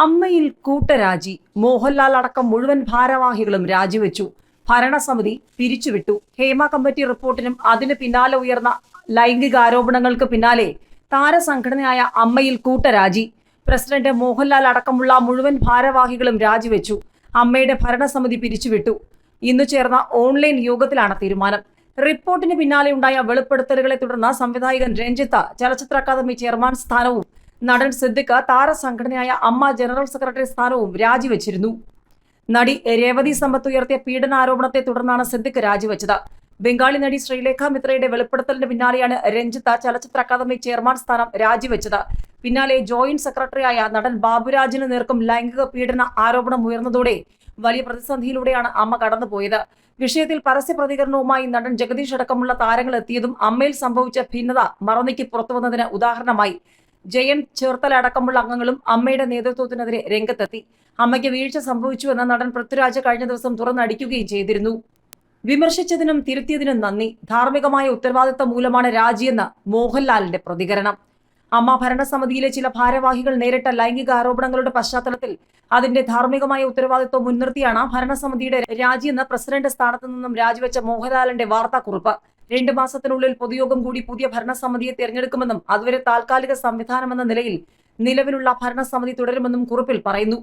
അമ്മയിൽ കൂട്ടരാജി. മോഹൻലാൽ അടക്കം മുഴുവൻ ഭാരവാഹികളും രാജിവെച്ചു. ഭരണസമിതി പിരിച്ചുവിട്ടു. ഹേമ കമ്മിറ്റി റിപ്പോർട്ടിനും അതിന് പിന്നാലെ ഉയർന്ന ലൈംഗിക ആരോപണങ്ങൾക്ക് പിന്നാലെ താരസംഘടനയായ അമ്മയിൽ കൂട്ടരാജി. പ്രസിഡന്റ് മോഹൻലാൽ അടക്കമുള്ള മുഴുവൻ ഭാരവാഹികളും രാജിവെച്ചു. അമ്മയുടെ ഭരണസമിതി പിരിച്ചുവിട്ടു. ഇന്നു ചേർന്ന ഓൺലൈൻ യോഗത്തിലാണ് തീരുമാനം. റിപ്പോർട്ടിന് പിന്നാലെ ഉണ്ടായ വെളിപ്പെടുത്തലുകളെ തുടർന്ന് സംവിധായകൻ രഞ്ജിത്ത് ചലച്ചിത്ര അക്കാദമി ചെയർമാൻ സ്ഥാനവും നടൻ സിദ്ദിഖ് താരസംഘടനയായ അമ്മ ജനറൽ സെക്രട്ടറി സ്ഥാനവും രാജിവെച്ചിരുന്നു. നടി രേവതി സമ്പത്ത് ഉയർത്തിയ പീഡനാരോപണത്തെ തുടർന്നാണ് സിദ്ദിഖ് രാജിവെച്ചത്. ബംഗാളി നടി ശ്രീലേഖ മിത്രയുടെ വെളിപ്പെടുത്തലിന് പിന്നാലെയാണ് രഞ്ജിത്ത് ചലച്ചിത്ര അക്കാദമി ചെയർമാൻ സ്ഥാനം രാജിവെച്ചത്. പിന്നാലെ ജോയിന്റ് സെക്രട്ടറിയായ നടൻ ബാബുരാജിന് നേർക്കും ലൈംഗിക പീഡന ആരോപണം ഉയർന്നതോടെ വലിയ പ്രതിസന്ധിയിലൂടെയാണ് അമ്മ കടന്നുപോയത്. വിഷയത്തിൽ പരസ്യ പ്രതികരണവുമായി നടൻ ജഗദീഷ് അടക്കമുള്ള താരങ്ങൾ എത്തിയതും അമ്മയിൽ സംഭവിച്ച ഭിന്നത മറന്നിക്ക് പുറത്തുവന്നതിന് ഉദാഹരണമായി. ജയൻ ചേർത്തല അടക്കമുള്ള അംഗങ്ങളും അമ്മയുടെ നേതൃത്വത്തിനെതിരെ രംഗത്തെത്തി. അമ്മയ്ക്ക് വീഴ്ച സംഭവിച്ചുവെന്ന് നടൻ പൃഥ്വിരാജ് കഴിഞ്ഞ ദിവസം തുറന്നടിക്കുകയും ചെയ്തിരുന്നു. വിമർശിച്ചതിനും തിരുത്തിയതിനും നന്ദി. ധാർമ്മികമായ ഉത്തരവാദിത്തം മൂലമാണ് രാജിയെന്ന് മോഹൻലാലിന്റെ പ്രതികരണം. അമ്മ ഭരണസമിതിയിലെ ചില ഭാരവാഹികൾ നേരിട്ട ലൈംഗിക ആരോപണങ്ങളുടെ പശ്ചാത്തലത്തിൽ അതിന്റെ ധാർമ്മികമായ ഉത്തരവാദിത്വം മുൻനിർത്തിയാണ് ഭരണസമിതിയുടെ രാജിയെന്ന് പ്രസിഡന്റ് സ്ഥാനത്ത് നിന്നും രാജിവെച്ച മോഹൻലാലിന്റെ വാർത്താക്കുറിപ്പ്. രണ്ട് മാസത്തിനുള്ളിൽ പൊതുയോഗം കൂടി പുതിയ ഭരണസമിതിയെ തെരഞ്ഞെടുക്കുമെന്നും അതുവരെ താൽക്കാലിക സംവിധാനമെന്ന നിലയിൽ നിലവിലുള്ള ഭരണസമിതി തുടരുമെന്നും കുറിപ്പിൽ പറയുന്നു